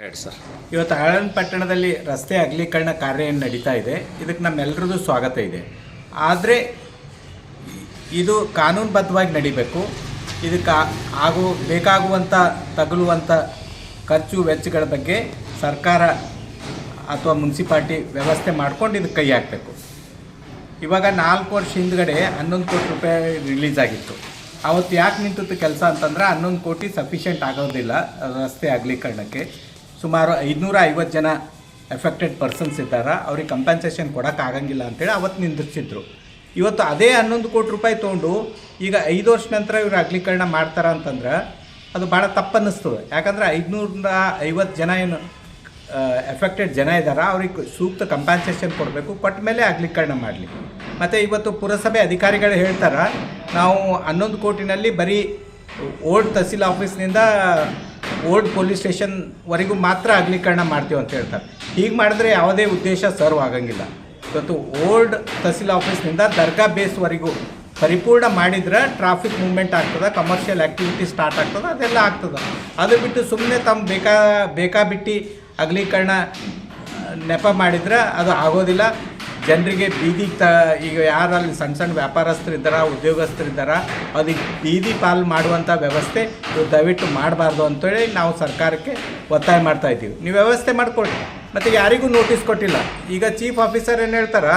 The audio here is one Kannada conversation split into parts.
ಸರ್. ಇವತ್ತು ಆಳಂದ್ ಪಟ್ಟಣದಲ್ಲಿ ರಸ್ತೆ ಅಗಲೀಕರಣ ಕಾರ್ಯ ಏನು ನಡೀತಾ ಇದೆ, ಇದಕ್ಕೆ ನಮ್ಮೆಲ್ಲರದ್ದು ಸ್ವಾಗತ ಇದೆ. ಆದರೆ ಇದು ಕಾನೂನುಬದ್ಧವಾಗಿ ನಡಿಬೇಕು. ಇದಕ್ಕೆ ಆಗೋ ಆಗು ಬೇಕಾಗುವಂಥ ತಗಲುವಂಥ ಖರ್ಚು ವೆಚ್ಚಗಳ ಬಗ್ಗೆ ಸರ್ಕಾರ ಅಥವಾ ಮುನ್ಸಿಪಾಲ್ಟಿ ವ್ಯವಸ್ಥೆ ಮಾಡ್ಕೊಂಡು ಇದಕ್ಕೆ ಕೈ ಹಾಕಬೇಕು. ಇವಾಗ ನಾಲ್ಕು ವರ್ಷ ಹಿಂದ್ಗಡೆ ಹನ್ನೊಂದು ಕೋಟಿ ರೂಪಾಯಿ ರಿಲೀಸ್ ಆಗಿತ್ತು. ಅವತ್ತು ಯಾಕೆ ನಿಂತಿತ್ತು ಕೆಲಸ ಅಂತಂದ್ರೆ ಹನ್ನೊಂದು ಕೋಟಿ ಸಫಿಷಿಯೆಂಟ್ ಆಗೋದಿಲ್ಲ ರಸ್ತೆ ಅಗಲೀಕರಣಕ್ಕೆ. ಸುಮಾರು ಐದುನೂರ ಐವತ್ತು ಜನ ಎಫೆಕ್ಟೆಡ್ ಪರ್ಸನ್ಸ್ ಇದ್ದಾರೆ? ಅವ್ರಿಗೆ ಕಂಪನ್ಸೇಷನ್ ಕೊಡೋಕ್ಕಾಗಂಗಿಲ್ಲ ಅಂತೇಳಿ ಅವತ್ತು ನಿಂದಿರ್ಸಿದ್ರು. ಇವತ್ತು ಅದೇ ಹನ್ನೊಂದು ಕೋಟಿ ರೂಪಾಯಿ ತೊಗೊಂಡು ಈಗ ಐದು ವರ್ಷ ನಂತರ ಇವರು ಅಗ್ಲೀಕರಣ ಮಾಡ್ತಾರ ಅಂತಂದ್ರೆ ಅದು ಭಾಳ ತಪ್ಪನ್ನಿಸ್ತದೆ. ಯಾಕಂದ್ರೆ ಐದುನೂರ ಐವತ್ತು ಜನ ಏನು ಎಫೆಕ್ಟೆಡ್ ಜನ ಇದ್ದಾರೆ, ಅವ್ರಿಗೆ ಸೂಕ್ತ ಕಂಪನ್ಸೇಷನ್ ಕೊಡಬೇಕು, ಕೊಟ್ಟ ಮೇಲೆ ಅಗ್ಲೀಕರಣ ಮಾಡಲಿ. ಮತ್ತು ಇವತ್ತು ಪುರಸಭೆ ಅಧಿಕಾರಿಗಳು ಹೇಳ್ತಾರೆ, ನಾವು ಹನ್ನೊಂದು ಕೋಟಿನಲ್ಲಿ ಬರೀ ಓಲ್ಡ್ ತಹಸೀಲ್ ಆಫೀಸ್ನಿಂದ ಓಲ್ಡ್ ಪೊಲೀಸ್ ಸ್ಟೇಷನ್ವರೆಗೂ ಮಾತ್ರ ಅಗ್ನಿಕರಣ ಮಾಡ್ತೀವಿ ಅಂತ ಹೇಳ್ತಾರೆ. ಹೀಗೆ ಮಾಡಿದ್ರೆ ಯಾವುದೇ ಉದ್ದೇಶ ಸರ್ವ್ ಆಗಂಗಿಲ್ಲ. ಇವತ್ತು ಓಲ್ಡ್ ತಹಸೀಲ್ ಆಫೀಸ್ನಿಂದ ದರ್ಗಾ ಬೇಸ್ವರೆಗೂ ಪರಿಪೂರ್ಣ ಮಾಡಿದ್ರೆ ಟ್ರಾಫಿಕ್ ಮೂವ್ಮೆಂಟ್ ಆಗ್ತದೆ ಕಮರ್ಷಿಯಲ್ ಆ್ಯಕ್ಟಿವಿಟಿ ಸ್ಟಾರ್ಟ್ ಆಗ್ತದೆ, ಅದೆಲ್ಲ ಆಗ್ತದೆ. ಅದು ಬಿಟ್ಟು ಸುಮ್ಮನೆ ತಮ್ಮ ಬೇಕಾ, ಬೇಕಾಬಿಟ್ಟು ಅಗಲೀಕರಣ ನೆಪ ಮಾಡಿದ್ರೆ ಅದು ಆಗೋದಿಲ್ಲ. ಜನರಿಗೆ ಬೀದಿಗೆ ತ, ಈಗ ಯಾರಲ್ಲಿ ಸಣ್ಣ ಸಣ್ಣ ವ್ಯಾಪಾರಸ್ಥರಿದ್ದಾರ, ಉದ್ಯೋಗಸ್ಥರಿದ್ದಾರ ಅದಕ್ಕೆ ಬೀದಿ ಪಾಲು ಮಾಡುವಂಥ ವ್ಯವಸ್ಥೆ ದಯವಿಟ್ಟು ಮಾಡಬಾರ್ದು ಅಂತೇಳಿ ನಾವು ಸರ್ಕಾರಕ್ಕೆ ಒತ್ತಾಯ ಮಾಡ್ತಾ ಇದ್ದೀವಿ. ನೀವು ವ್ಯವಸ್ಥೆ ಮಾಡಿಕೊಡಿ ಮತ್ತು ಯಾರಿಗೂ ನೋಟಿಸ್ ಕೊಟ್ಟಿಲ್ಲ. ಈಗ ಚೀಫ್ ಆಫೀಸರ್ ಏನು ಹೇಳ್ತಾರ,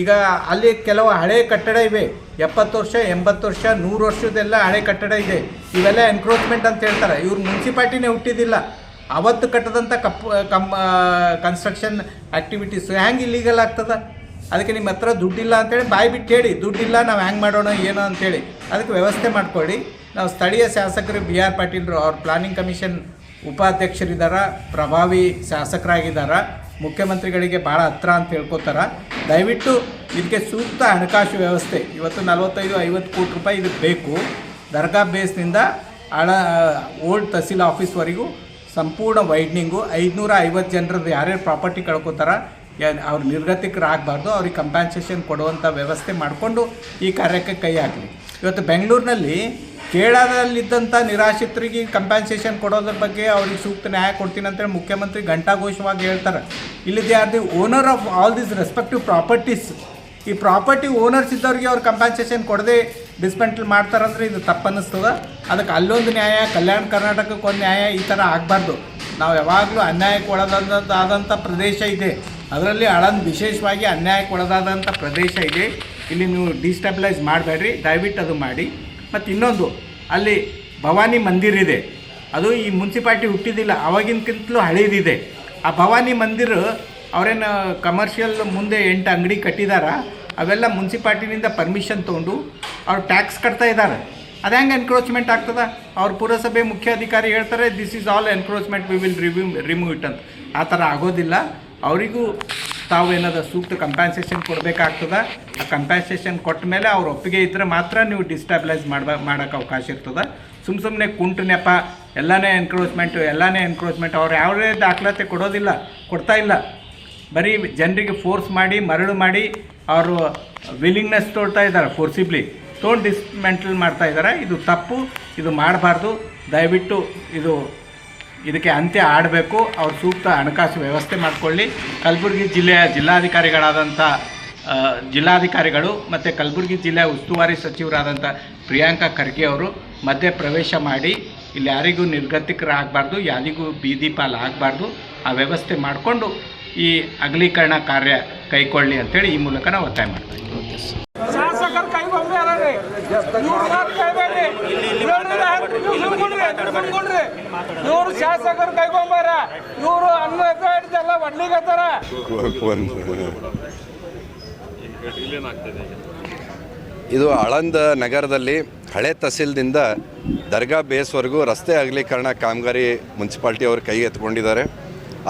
ಈಗ ಅಲ್ಲಿ ಕೆಲವು ಹಳೆ ಕಟ್ಟಡ ಇವೆ. ಎಪ್ಪತ್ತು ವರ್ಷ, ಎಂಬತ್ತು ವರ್ಷ, ನೂರು ವರ್ಷದೆಲ್ಲ ಹಳೆ ಕಟ್ಟಡ ಇದೆ. ಇವೆಲ್ಲ ಎನ್ಕ್ರೋಚ್ಮೆಂಟ್ ಅಂತ ಹೇಳ್ತಾರೆ. ಇವ್ರು ಮುನ್ಸಿಪಾಲ್ಟಿನೇ ಹುಟ್ಟಿದಿಲ್ಲ. ಅವತ್ತು ಕಟ್ಟದಂಥ ಕಪ್ ಕಮ್ ಕನ್ಸ್ಟ್ರಕ್ಷನ್ ಆ್ಯಕ್ಟಿವಿಟೀಸ್ ಹ್ಯಾಂಗೆ ಇಲ್ಲೀಗಲ್ ಆಗ್ತದ? ಅದಕ್ಕೆ ನಿಮ್ಮ ಹತ್ರ ದುಡ್ಡಿಲ್ಲ ಅಂತೇಳಿ ಬಾಯಿ ಬಿಟ್ಟು ಹೇಳಿ, ದುಡ್ಡಿಲ್ಲ, ನಾವು ಹ್ಯಾಂಗೆ ಮಾಡೋಣ, ಏನೋ ಅಂತೇಳಿ. ಅದಕ್ಕೆ ವ್ಯವಸ್ಥೆ ಮಾಡಿಕೊಳ್ಳಿ ನಾವು ಸ್ಥಳೀಯ ಶಾಸಕರು ಬಿ ಆರ್ ಪಾಟೀಲ್ರು ಅವ್ರ ಪ್ಲಾನಿಂಗ್ ಕಮಿಷನ್ ಉಪಾಧ್ಯಕ್ಷರಿದ್ದಾರೆ ಪ್ರಭಾವಿ ಶಾಸಕರಾಗಿದ್ದಾರೆ ಮುಖ್ಯಮಂತ್ರಿಗಳಿಗೆ ಭಾಳ ಹತ್ರ ಅಂತ ಹೇಳ್ಕೊತಾರ. ದಯವಿಟ್ಟು ಇದಕ್ಕೆ ಸೂಕ್ತ ಹಣಕಾಸು ವ್ಯವಸ್ಥೆ. ಇವತ್ತು ನಲವತ್ತೈದು, ಐವತ್ತು ಕೋಟಿ ರೂಪಾಯಿ ಇದಕ್ಕೆ ಬೇಕು. ದರ್ಗಾ ಬೇಸ್ನಿಂದ ಹಳ ಓಲ್ಡ್ ತಹಸೀಲ್ ಆಫೀಸ್ವರೆಗೂ ಸಂಪೂರ್ಣ ವೈಡ್ನಿಂಗು ಐದುನೂರ ಐವತ್ತು ಜನರದ್ದು ಯಾರ್ಯಾರು ಪ್ರಾಪರ್ಟಿ ಕಳ್ಕೊತಾರ ಅವ್ರು ನಿರ್ಗತಿಕರಾಗಬಾರ್ದು, ಅವ್ರಿಗೆ ಕಂಪ್ಯಾನ್ಸೇಷನ್ ಕೊಡುವಂಥ ವ್ಯವಸ್ಥೆ ಮಾಡಿಕೊಂಡು ಈ ಕಾರ್ಯಕ್ಕೆ ಕೈ ಹಾಕಲಿ. ಇವತ್ತು ಬೆಂಗಳೂರಿನಲ್ಲಿ ಕೇರಳದಲ್ಲಿದ್ದಂಥ ನಿರಾಶ್ರಿತರಿಗೆ ಕಂಪ್ಯಾನ್ಸೇಷನ್ ಕೊಡೋದ್ರ ಬಗ್ಗೆ ಅವ್ರಿಗೆ ಸೂಕ್ತ ನ್ಯಾಯ ಕೊಡ್ತೀನಿ ಅಂತೇಳಿ ಮುಖ್ಯಮಂತ್ರಿ ಘಂಟಾಘೋಷವಾಗಿ ಹೇಳ್ತಾರೆ. ಇಲ್ಲಿ ಯಾರ್ದು owner of all these respective properties ಈ ಪ್ರಾಪರ್ಟಿ ಓನರ್ಸ್ ಇದ್ದವ್ರಿಗೆ ಅವ್ರು ಕಂಪನ್ಸೇಷನ್ ಕೊಡದೆ ಡಿಸ್ಮೆಂಟಲ್ ಮಾಡ್ತಾರಂದ್ರೆ ಇದು ತಪ್ಪನ್ನಿಸ್ತದ. ಅದಕ್ಕೆ ಅಲ್ಲೊಂದು ನ್ಯಾಯ, ಕಲ್ಯಾಣ ಕರ್ನಾಟಕಕ್ಕೆ ಒಂದು ನ್ಯಾಯ ಈ ಥರ ಆಗಬಾರ್ದು. ನಾವು ಯಾವಾಗಲೂ ಅನ್ಯಾಯಕ್ಕೆ ಒಳಗಾದಂಥ ಪ್ರದೇಶ ಇದೆ. ಅದರಲ್ಲಿ ಅಳನ್ ವಿಶೇಷವಾಗಿ ಅನ್ಯಾಯಕ್ಕೆ ಒಳಗಾದಂಥ ಪ್ರದೇಶ ಇದೆ. ಇಲ್ಲಿ ನೀವು ಡಿಸ್ಟೆಬಿಲೈಸ್ ಮಾಡಬೇಡ್ರಿ, ದಯವಿಟ್ಟು ಅದು ಮಾಡಿ. ಮತ್ತು ಇನ್ನೊಂದು, ಅಲ್ಲಿ ಭವಾನಿ ಮಂದಿರ್ ಇದೆ. ಅದು ಈ ಮುನ್ಸಿಪಾಲ್ಟಿ ಹುಟ್ಟಿದಿಲ್ಲ ಅವಾಗಿನಕ್ಕಿಂತಲೂ ಹಳೇದಿದೆ. ಆ ಭವಾನಿ ಮಂದಿರ ಅವರೇನು ಕಮರ್ಷಿಯಲ್ ಮುಂದೆ ಎಂಟು ಅಂಗಡಿ ಕಟ್ಟಿದಾರ, ಅವೆಲ್ಲ ಮುನ್ಸಿಪಾಲ್ಟಿನಿಂದ ಪರ್ಮಿಷನ್ ತೊಗೊಂಡು ಅವ್ರು ಟ್ಯಾಕ್ಸ್ ಕಟ್ತಾ ಇದ್ದಾರೆ ಅದು ಹೆಂಗೆ ಎನ್ಕ್ರೋಚ್ಮೆಂಟ್ ಆಗ್ತದ? ಅವ್ರ ಪುರಸಭೆ ಮುಖ್ಯ ಅಧಿಕಾರಿ ಹೇಳ್ತಾರೆ this is all encroachment we will review remove it ಅಂತ. ಆ ಥರ ಆಗೋದಿಲ್ಲ. ಅವರಿಗೂ ತಾವು ಏನಾದ ಸೂಕ್ತ ಕಂಪ್ಯಾನ್ಸೇಷನ್ ಕೊಡಬೇಕಾಗ್ತದೆ. ಆ ಕಂಪ್ಯಾನ್ಸೇಷನ್ ಕೊಟ್ಟ ಮೇಲೆ ಅವ್ರ ಒಪ್ಪಿಗೆ ಇದ್ದರೆ ಮಾತ್ರ ನೀವು ಡಿಸ್ಟಾಬ್ಲೈಸ್ ಮಾಡ್ಬ ಮಾಡೋಕ್ಕೆ ಅವಕಾಶ ಇರ್ತದೆ. ಸುಮ್ಮ ಸುಮ್ಮನೆ ಕುಂಟು ನೆಪ, ಎಲ್ಲನೇ ಎನ್ಕ್ರೋಚ್ಮೆಂಟು ಎಲ್ಲನೇ ಎನ್ಕ್ರೋಚ್ಮೆಂಟ್ ಅವ್ರು ಯಾವುದೇ ದಾಖಲಾತಿ ಕೊಡೋದಿಲ್ಲ, ಕೊಡ್ತಾ ಇಲ್ಲ. ಬರೀ ಜನರಿಗೆ ಫೋರ್ಸ್ ಮಾಡಿ, ಮರಳು ಮಾಡಿ ಅವರು ವಿಲಿಂಗ್ನೆಸ್ ತೋಡ್ತಾ ಇದ್ದಾರೆ ಫೋರ್ಸಿಬ್ಲಿ ತೊಗೊಂಡು ಡಿಸ್ಮೆಂಟಲ್ ಮಾಡ್ತಾ ಇದ್ದಾರೆ. ಇದು ತಪ್ಪು, ಇದು ಮಾಡಬಾರ್ದು. ದಯವಿಟ್ಟು ಇದು ಇದಕ್ಕೆ ಅಂತ್ಯ ಆಡಬೇಕು. ಅವ್ರು ಸೂಕ್ತ ಹಣಕಾಸು ವ್ಯವಸ್ಥೆ ಮಾಡಿಕೊಳ್ಳಿ. ಕಲಬುರಗಿ ಜಿಲ್ಲೆಯ ಜಿಲ್ಲಾಧಿಕಾರಿಗಳಾದಂಥ ಜಿಲ್ಲಾಧಿಕಾರಿಗಳು ಮತ್ತು ಕಲಬುರಗಿ ಜಿಲ್ಲೆಯ ಉಸ್ತುವಾರಿ ಸಚಿವರಾದಂಥ ಪ್ರಿಯಾಂಕಾ ಖರ್ಗೆ ಅವರು ಮಧ್ಯೆ ಪ್ರವೇಶ ಮಾಡಿ, ಇಲ್ಲಿ ಯಾರಿಗೂ ನಿರ್ಗತಿಕರಾಗಬಾರ್ದು, ಯಾರಿಗೂ ಬೀದಿ ಪಾಲು ಆಗಬಾರ್ದು ಆ ವ್ಯವಸ್ಥೆ ಮಾಡಿಕೊಂಡು ಈ ಅಗಲೀಕರಣ ಕಾರ್ಯ ಕೈಗೊಳ್ಳಿ ಅಂತೇಳಿ ಈ ಮೂಲಕ ನಾವು ಒತ್ತಾಯ ಮಾಡ್ತೀವಿ. ಇವ್ರ ಶಾಸಕರು ಅನ್ನ ಹಿಡ್ದೆಲ್ಲ ಒಡ್ಲಿಗತ್ತಾರ ಇದು ಅಳಂದ ನಗರದಲ್ಲಿ ಹಳೆ ತಹಸೀಲ್ದಿಂದ ದರ್ಗಾ ಬೇಸ್ವರೆಗೂ ರಸ್ತೆ ಅಗಲೀಕರಣ ಕಾಮಗಾರಿ ಮುನ್ಸಿಪಾಲ್ಟಿಯವರು ಕೈ ಎತ್ಕೊಂಡಿದ್ದಾರೆ.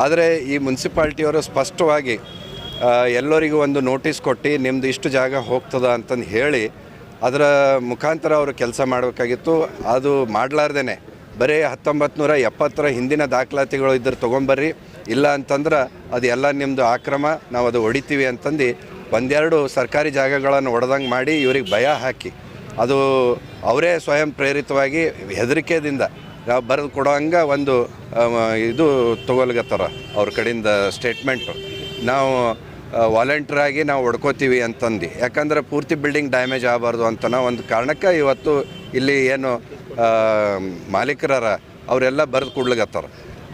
ಆದರೆ ಈ ಮುನ್ಸಿಪಾಲ್ಟಿಯವರು ಸ್ಪಷ್ಟವಾಗಿ ಎಲ್ಲರಿಗೂ ಒಂದು ನೋಟಿಸ್ ಕೊಟ್ಟು ನಿಮ್ಮದು ಇಷ್ಟು ಜಾಗ ಹೋಗ್ತದ ಅಂತಂದು ಹೇಳಿ ಅದರ ಮುಖಾಂತರ ಅವರು ಕೆಲಸ ಮಾಡಬೇಕಾಗಿತ್ತು. ಅದು ಮಾಡಲಾರ್ದೇ ಬರೀ ಹತ್ತೊಂಬತ್ತು ನೂರ ಎಪ್ಪತ್ತರ ಹಿಂದಿನ ದಾಖಲಾತಿಗಳು ಇದ್ದರೆ ತೊಗೊಂಬರ್ರಿ. ಇಲ್ಲ ಅಂತಂದ್ರೆ ಅದು ಎಲ್ಲ ನಿಮ್ಮದು ಆಕ್ರಮ, ನಾವು ಅದು ಹೊಡಿತೀವಿ ಅಂತಂದು ಒಂದೆರಡು ಸರ್ಕಾರಿ ಜಾಗಗಳನ್ನು ಒಡೆದಂಗೆ ಮಾಡಿ ಇವ್ರಿಗೆ ಭಯ ಹಾಕಿ. ಅದು ಅವರೇ ಸ್ವಯಂ ಪ್ರೇರಿತವಾಗಿ ಹೆದರಿಕೆದಿಂದ ಬರೆದು ಕೊಡೋ ಹಂಗೆ ಒಂದು ಇದು ತೊಗೊಲ್ಗತ್ತಾರ ಅವ್ರ ಕಡೆಯಿಂದ ಸ್ಟೇಟ್ಮೆಂಟು ನಾವು ವಾಲಂಟ್ರಾಗಿ ನಾವು ಹೊಡ್ಕೋತೀವಿ ಅಂತಂದು. ಯಾಕಂದ್ರೆ ಪೂರ್ತಿ ಬಿಲ್ಡಿಂಗ್ ಡ್ಯಾಮೇಜ್ ಆಗಬಾರ್ದು ಅಂತ ನಾವು ಒಂದು ಕಾರಣಕ್ಕೆ ಇವತ್ತು ಇಲ್ಲಿ ಏನು ಮಾಲೀಕರರ ಅವರೆಲ್ಲ ಬರೆದು ಕೊಡ್ಲಿಗತ್ತಾರ.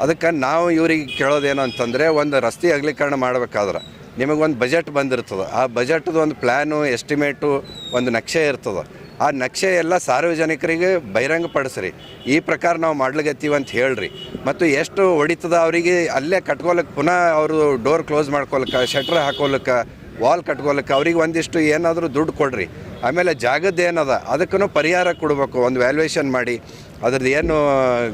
ಅದಕ್ಕೆ ನಾವು ಇವ್ರಿಗೆ ಕೇಳೋದೇನು ಅಂತಂದರೆ ಒಂದು ರಸ್ತೆ ಅಗಲೀಕರಣ ಮಾಡಬೇಕಾದ್ರೆ ನಿಮಗೊಂದು ಬಜೆಟ್ ಬಂದಿರ್ತದೆ. ಆ ಬಜೆಟ್ದು ಒಂದು ಪ್ಲ್ಯಾನು ಎಸ್ಟಿಮೇಟು ಒಂದು ನಕ್ಷೆ ಇರ್ತದೆ. ಆ ನಕ್ಷೆ ಎಲ್ಲ ಸಾರ್ವಜನಿಕರಿಗೆ ಬಹಿರಂಗಪಡಿಸ್ರಿ ಈ ಪ್ರಕಾರ ನಾವು ಮಾಡ್ಲಿಕತ್ತೀವಿ ಅಂತ ಹೇಳ್ರಿ. ಮತ್ತು ಎಷ್ಟು ಹೊಡಿತದ ಅವರಿಗೆ ಅಲ್ಲೇ ಕಟ್ಕೊಳಕ್ಕೆ ಪುನಃ ಅವರು ಡೋರ್ ಕ್ಲೋಸ್ ಮಾಡ್ಕೊಳಕ್ಕೆ ಶಟ್ರ್ ಹಾಕೋಲಕ್ಕೆ ವಾಲ್ ಕಟ್ಕೊಳಕ್ಕೆ ಅವ್ರಿಗೆ ಒಂದಿಷ್ಟು ಏನಾದರೂ ದುಡ್ಡು ಕೊಡ್ರಿ. ಆಮೇಲೆ ಜಾಗದ್ದು ಏನದ ಅದಕ್ಕೂ ಪರಿಹಾರ ಕೊಡಬೇಕು, ಒಂದು ವ್ಯಾಲ್ಯೂಯೇಷನ್ ಮಾಡಿ. ಅದ್ರದ್ದು ಏನು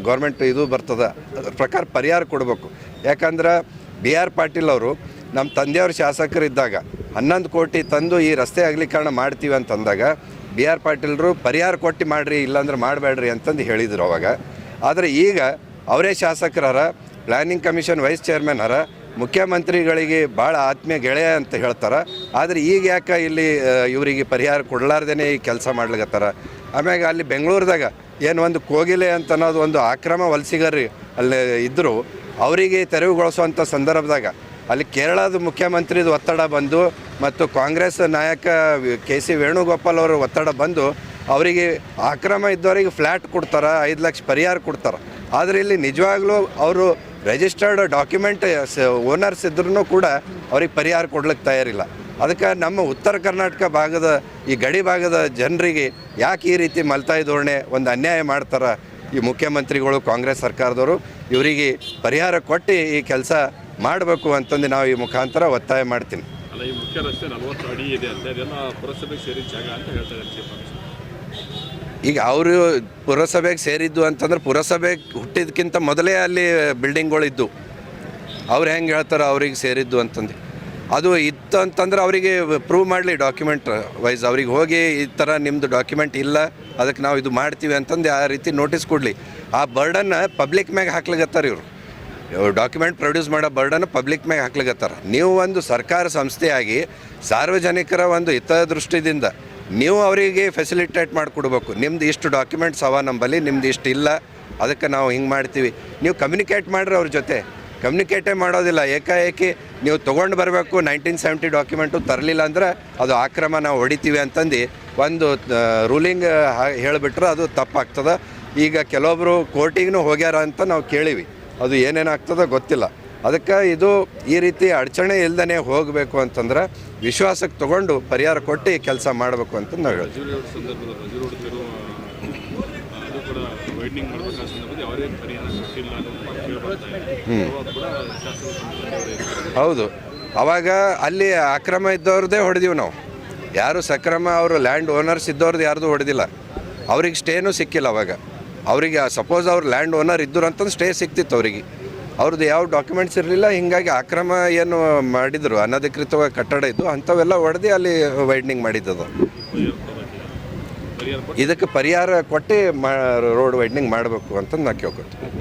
ಗೌರ್ಮೆಂಟ್ ಇದು ಬರ್ತದೆ, ಅದ್ರ ಪ್ರಕಾರ ಪರಿಹಾರ ಕೊಡಬೇಕು. ಯಾಕಂದ್ರೆ ಬಿ ಆರ್ ಪಾಟೀಲ್ ಅವರು ನಮ್ಮ ತಂದೆಯವ್ರ ಶಾಸಕರಿದ್ದಾಗ ಹನ್ನೊಂದು ಕೋಟಿ ತಂದು ಈ ರಸ್ತೆ ಅಗಲೀಕರಣ ಮಾಡ್ತೀವಿ ಅಂತಂದಾಗ ಬಿ ಆರ್ ಪಾಟೀಲ್ರು ಪರಿಹಾರ ಕೊಟ್ಟು ಮಾಡಿರಿ, ಇಲ್ಲಾಂದ್ರೆ ಮಾಡಬೇಡ್ರಿ ಅಂತಂದು ಹೇಳಿದರು ಅವಾಗ. ಆದರೆ ಈಗ ಅವರೇ ಶಾಸಕರರ ಪ್ಲ್ಯಾನಿಂಗ್ ಕಮಿಷನ್ ವೈಸ್ ಚೇರ್ಮನ್ ಅರ, ಮುಖ್ಯಮಂತ್ರಿಗಳಿಗೆ ಭಾಳ ಆತ್ಮೀಯ ಗೆಳೆಯ ಅಂತ ಹೇಳ್ತಾರೆ. ಆದರೆ ಈಗ ಯಾಕೆ ಇಲ್ಲಿ ಇವರಿಗೆ ಪರಿಹಾರ ಕೊಡಲಾರ್ದೇ ಈ ಕೆಲಸ ಮಾಡ್ಲಿಕತ್ತಾರ? ಆಮ್ಯಾಗ ಅಲ್ಲಿ ಬೆಂಗಳೂರದಾಗ ಏನು ಒಂದು ಕೋಗಿಲೆ ಅಂತ ಅನ್ನೋದು ಒಂದು ಆಕ್ರಮ ವಲಸಿಗರಿ ಅಲ್ಲಿ ಇದ್ದರು ಅವರಿಗೆ ತೆರವುಗೊಳಿಸುವಂಥ ಸಂದರ್ಭದಾಗ ಅಲ್ಲಿ ಕೇರಳದ ಮುಖ್ಯಮಂತ್ರಿದು ಒತ್ತಡ ಬಂದು ಮತ್ತು ಕಾಂಗ್ರೆಸ್ ನಾಯಕ ಕೆ ಸಿ ವೇಣುಗೋಪಾಲ್ ಅವರು ಒತ್ತಡ ಬಂದು ಅವರಿಗೆ ಆಕ್ರಮ ಇದ್ದವರಿಗೆ ಫ್ಲ್ಯಾಟ್ ಕೊಡ್ತಾರೆ, ಐದು ಲಕ್ಷ ಪರಿಹಾರ ಕೊಡ್ತಾರೆ. ಆದರೆ ಇಲ್ಲಿ ನಿಜವಾಗ್ಲೂ ಅವರು ರಿಜಿಸ್ಟರ್ಡ್ ಡಾಕ್ಯುಮೆಂಟ್ ಓನರ್ಸ್ ಇದ್ರೂ ಕೂಡ ಅವ್ರಿಗೆ ಪರಿಹಾರ ಕೊಡ್ಲಿಕ್ಕೆ ತಯಾರಿಲ್ಲ. ಅದಕ್ಕೆ ನಮ್ಮ ಉತ್ತರ ಕರ್ನಾಟಕ ಭಾಗದ ಈ ಗಡಿ ಭಾಗದ ಜನರಿಗೆ ಯಾಕೆ ಈ ರೀತಿ ಮಲ್ತಾಯಿ ಧೋರಣೆ ಒಂದು ಅನ್ಯಾಯ ಮಾಡ್ತಾರೆ ಈ ಮುಖ್ಯಮಂತ್ರಿಗಳು ಕಾಂಗ್ರೆಸ್ ಸರ್ಕಾರದವರು ಇವರಿಗೆ ಪರಿಹಾರ ಕೊಟ್ಟು ಈ ಕೆಲಸ ಮಾಡಬೇಕು ಅಂತಂದು ನಾವು ಈ ಮುಖಾಂತರ ಒತ್ತಾಯ ಮಾಡ್ತೀನಿ. ಅಲ್ಲ ಈ ಮುಖ್ಯ ರಸ್ತೆ ನಲವತ್ತು ಅಡಿ ಇದೆ ಅಂತ ಇದೆಲ್ಲ ಪುರಸಭೆಗೆ ಸೇರಿದ ಜಾಗ ಅಂತ ಹೇಳ್ತಾ ಇದ್ದಾರೆ ಈಗ ಅವರು ಪುರಸಭೆಗೆ ಸೇರಿದ್ದು ಅಂತಂದ್ರೆ ಪುರಸಭೆ ಹುಟ್ಟಿದ್ಕಿಂತ ಮೊದಲೇ ಅಲ್ಲಿ ಬಿಲ್ಡಿಂಗ್ಗಳಿದ್ದು ಅವ್ರು ಹೆಂಗೆ ಹೇಳ್ತಾರೆ ಅವ್ರಿಗೆ ಸೇರಿದ್ದು ಅಂತಂದು. ಅದು ಇತ್ತು ಅಂತಂದ್ರೆ ಅವರಿಗೆ ಪ್ರೂವ್ ಮಾಡಲಿ ಡಾಕ್ಯುಮೆಂಟ್ ವೈಸ್ ಅವ್ರಿಗೆ ಹೋಗಿ ಈ ಥರ ನಿಮ್ಮದು ಡಾಕ್ಯುಮೆಂಟ್ ಇಲ್ಲ, ಅದಕ್ಕೆ ನಾವು ಇದು ಮಾಡ್ತೀವಿ ಅಂತಂದು ಆ ರೀತಿ ನೋಟಿಸ್ ಕೊಡಲಿ. ಆ ಬರ್ಡನ್ನ ಪಬ್ಲಿಕ್ ಮ್ಯಾಗೆ ಹಾಕ್ಲಿಗತ್ತಾರ ಇವರು. ಡಾಕ್ಯುಮೆಂಟ್ ಪ್ರೊಡ್ಯೂಸ್ ಮಾಡೋ ಬರ್ಡನ್ನು ಪಬ್ಲಿಕ್ ಮ್ಯಾಗೆ ಹಾಕ್ಲಿಗತ್ತಾರ ನೀವು ಒಂದು ಸರ್ಕಾರ ಸಂಸ್ಥೆಯಾಗಿ ಸಾರ್ವಜನಿಕರ ಒಂದು ಹಿತದೃಷ್ಟಿದಿಂದ ನೀವು ಅವರಿಗೆ ಫೆಸಿಲಿಟೇಟ್ ಮಾಡಿಕೊಡ್ಬೇಕು. ನಿಮ್ದು ಇಷ್ಟು ಡಾಕ್ಯುಮೆಂಟ್ಸ್ ಅವ ನಂಬಲ್ಲಿ, ನಿಮ್ದು ಇಷ್ಟು ಇಲ್ಲ ಅದಕ್ಕೆ ನಾವು ಹಿಂಗೆ ಮಾಡ್ತೀವಿ. ನೀವು ಕಮ್ಯುನಿಕೇಟ್ ಮಾಡಿರಿ ಅವ್ರ ಜೊತೆ. ಕಮ್ಯುನಿಕೇಟೇ ಮಾಡೋದಿಲ್ಲ. ಏಕಾಏಕಿ ನೀವು ತೊಗೊಂಡು ಬರಬೇಕು ನೈನ್ಟೀನ್ ಸೆವೆಂಟಿ ಡಾಕ್ಯುಮೆಂಟು ತರಲಿಲ್ಲ ಅಂದ್ರೆ ಅದು ಆಕ್ರಮ ನಾವು ಹೊಡಿತೀವಿ ಅಂತಂದು ಒಂದು ರೂಲಿಂಗ್ ಹೇಳಿಬಿಟ್ರೆ ಅದು ತಪ್ಪಾಗ್ತದೆ. ಈಗ ಕೆಲವೊಬ್ಬರು ಕೋರ್ಟಿಗೂ ಹೋಗ್ಯಾರ ಅಂತ ನಾವು ಕೇಳಿವಿ. ಅದು ಏನೇನಾಗ್ತದೋ ಗೊತ್ತಿಲ್ಲ. ಅದಕ್ಕೆ ಇದು ಈ ರೀತಿ ಅಡಚಣೆ ಇಲ್ಲದೇ ಹೋಗಬೇಕು ಅಂತಂದ್ರೆ ವಿಶ್ವಾಸಕ್ಕೆ ತಗೊಂಡು ಪರಿಹಾರ ಕೊಟ್ಟು ಕೆಲಸ ಮಾಡಬೇಕು ಅಂತ ನಾವು ಹೇಳ್ತೀವಿ ರಜೂರಿ ರೋಡ್ ಸಂದರ್ಭದಲ್ಲಿ ರಜೂರಿ ರೋಡ್ ತಿರುವು ಆ, ಅದು ಕೂಡ ವೈಡ್ನಿಂಗ್ ಮಾಡಬೇಕಾದ ಸಂದರ್ಭದಲ್ಲಿ ಅವರೇ ಪರಿಹಾರ ಕೊಟ್ಟಿಲ್ಲ ಅನ್ನೋದು. ಹೌದು. ಅವಾಗ ಅಲ್ಲಿ ಅಕ್ರಮ ಇದ್ದವ್ರದ್ದೇ ಹೊಡೆದೀವಿ ನಾವು. ಯಾರು ಸಕ್ರಮ ಅವರು ಲ್ಯಾಂಡ್ ಓನರ್ಸ್ ಇದ್ದವ್ರದ್ದು ಯಾರ್ದು ಹೊಡೆದಿಲ್ಲ. ಅವ್ರಿಗೆ ಸ್ಟೇನೂ ಸಿಕ್ಕಿಲ್ಲ ಅವಾಗ. ಅವರಿಗೆ ಸಪೋಸ್ ಅವ್ರು ಲ್ಯಾಂಡ್ ಓನರ್ ಇದ್ದರು ಅಂತಂದು ಸ್ಟೇ ಸಿಕ್ತಿತ್ತು ಅವರಿಗೆ. ಅವ್ರದ್ದು ಯಾವ ಡಾಕ್ಯುಮೆಂಟ್ಸ್ ಇರಲಿಲ್ಲ ಹೀಗಾಗಿ ಅಕ್ರಮ ಏನು ಮಾಡಿದರು ಅನಧಿಕೃತವಾಗಿ ಕಟ್ಟಡ ಇದ್ದು ಅಂಥವೆಲ್ಲ ಹೊಡೆದು ಅಲ್ಲಿ ವೈಡ್ನಿಂಗ್ ಮಾಡಿದ್ದದು ಪರಿಹಾರ ಕೊಡೋದಕ್ಕೆ. ಪರಿಹಾರ ಕೊಟ್ಟು ಇದಕ್ಕೆ ಪರಿಹಾರ ಕೊಟ್ಟು ಮಾ ರೋಡ್ ವೈಡ್ನಿಂಗ್ ಮಾಡಬೇಕು ಅಂತ ನಾ ಕೇಳ್ಕೊತೀನಿ